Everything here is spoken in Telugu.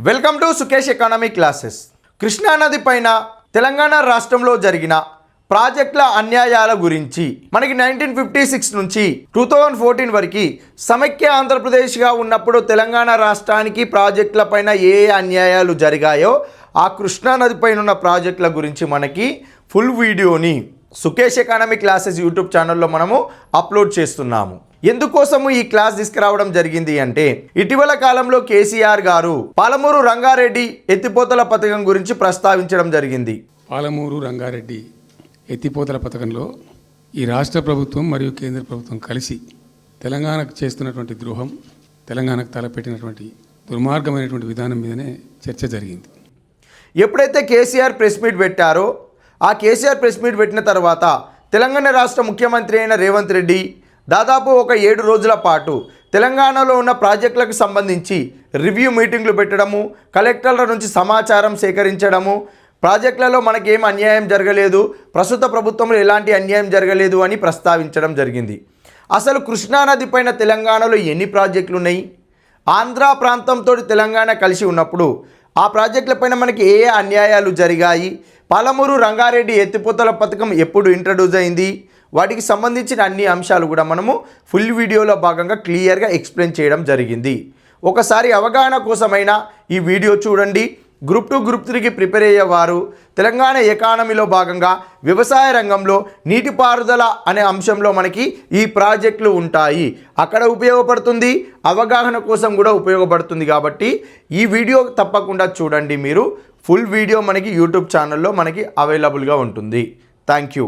Welcome to Sukesh economy classes కృష్ణానది పైన తెలంగాణ రాష్ట్రంలో జరిగిన ప్రాజెక్టుల అన్యాయాల గురించి మనకి నైన్టీన్ ఫిఫ్టీ సిక్స్ నుంచి టూ థౌజండ్ ఫోర్టీన్ వరకు సమైక్య ఆంధ్రప్రదేశ్గా ఉన్నప్పుడు తెలంగాణ రాష్ట్రానికి ప్రాజెక్టుల పైన ఏ అన్యాయాలు జరిగాయో ఆ కృష్ణానది పైన ఉన్న ప్రాజెక్టుల గురించి మనకి ఫుల్ వీడియోని సుకేష్ ఎకానమీ క్లాసెస్ యూట్యూబ్ ఛానల్లో మనము అప్లోడ్ చేస్తున్నాము. ఎందుకోసము ఈ క్లాస్ తీసుకురావడం జరిగింది అంటే ఇటీవల కాలంలో కేసీఆర్ గారు పాలమూరు రంగారెడ్డి ఎత్తిపోతల పథకం గురించి ప్రస్తావించడం జరిగింది. పాలమూరు రంగారెడ్డి ఎత్తిపోతల పథకంలో ఈ రాష్ట్ర ప్రభుత్వం మరియు కేంద్ర ప్రభుత్వం కలిసి తెలంగాణకు చేస్తున్నటువంటి ద్రోహం తెలంగాణకు తలపెట్టినటువంటి దుర్మార్గమైనటువంటి విధానం మీదనే చర్చ జరిగింది. ఎప్పుడైతే కేసీఆర్ ప్రెస్ మీట్ పెట్టారో ఆ కేసీఆర్ ప్రెస్ మీట్ పెట్టిన తర్వాత తెలంగాణ రాష్ట్ర ముఖ్యమంత్రి అయిన రేవంత్ రెడ్డి దాదాపు ఒక ఏడు రోజుల పాటు తెలంగాణలో ఉన్న ప్రాజెక్టులకు సంబంధించి రివ్యూ మీటింగ్లు పెట్టడము కలెక్టర్ల నుంచి సమాచారం సేకరించడము ప్రాజెక్టులలో మనకేం అన్యాయం జరగలేదు ప్రస్తుత ప్రభుత్వంలో ఎలాంటి అన్యాయం జరగలేదు అని ప్రస్తావించడం జరిగింది. అసలు కృష్ణానది పైన తెలంగాణలో ఎన్ని ప్రాజెక్టులు ఉన్నాయి ఆంధ్ర ప్రాంతంతో తెలంగాణ కలిసి ఉన్నప్పుడు ఆ ప్రాజెక్టులపైన మనకి ఏ ఏ అన్యాయాలు జరిగాయి? పాలమూరు రంగారెడ్డి ఎత్తిపోతల పథకం ఎప్పుడు ఇంట్రడ్యూస్ అయింది? వాటికి సంబంధించిన అన్ని అంశాలు కూడా మనము ఫుల్ వీడియోలో భాగంగా క్లియర్గా ఎక్స్ప్లెయిన్ చేయడం జరిగింది. ఒకసారి అవగాహన కోసమైనా ఈ వీడియో చూడండి. గ్రూప్ టూ గ్రూప్ త్రీకి ప్రిపేర్ అయ్యేవారు తెలంగాణ ఎకానమీలో భాగంగా వ్యవసాయ రంగంలో నీటిపారుదల అనే అంశంలో మనకి ఈ ప్రాజెక్టులు ఉంటాయి. అక్కడ ఉపయోగపడుతుంది అవగాహన కోసం కూడా ఉపయోగపడుతుంది కాబట్టి ఈ వీడియో తప్పకుండా చూడండి మీరు. ఫుల్ వీడియో మనకి యూట్యూబ్ ఛానల్లో మనకి అవైలబుల్గా ఉంటుంది. Thank you.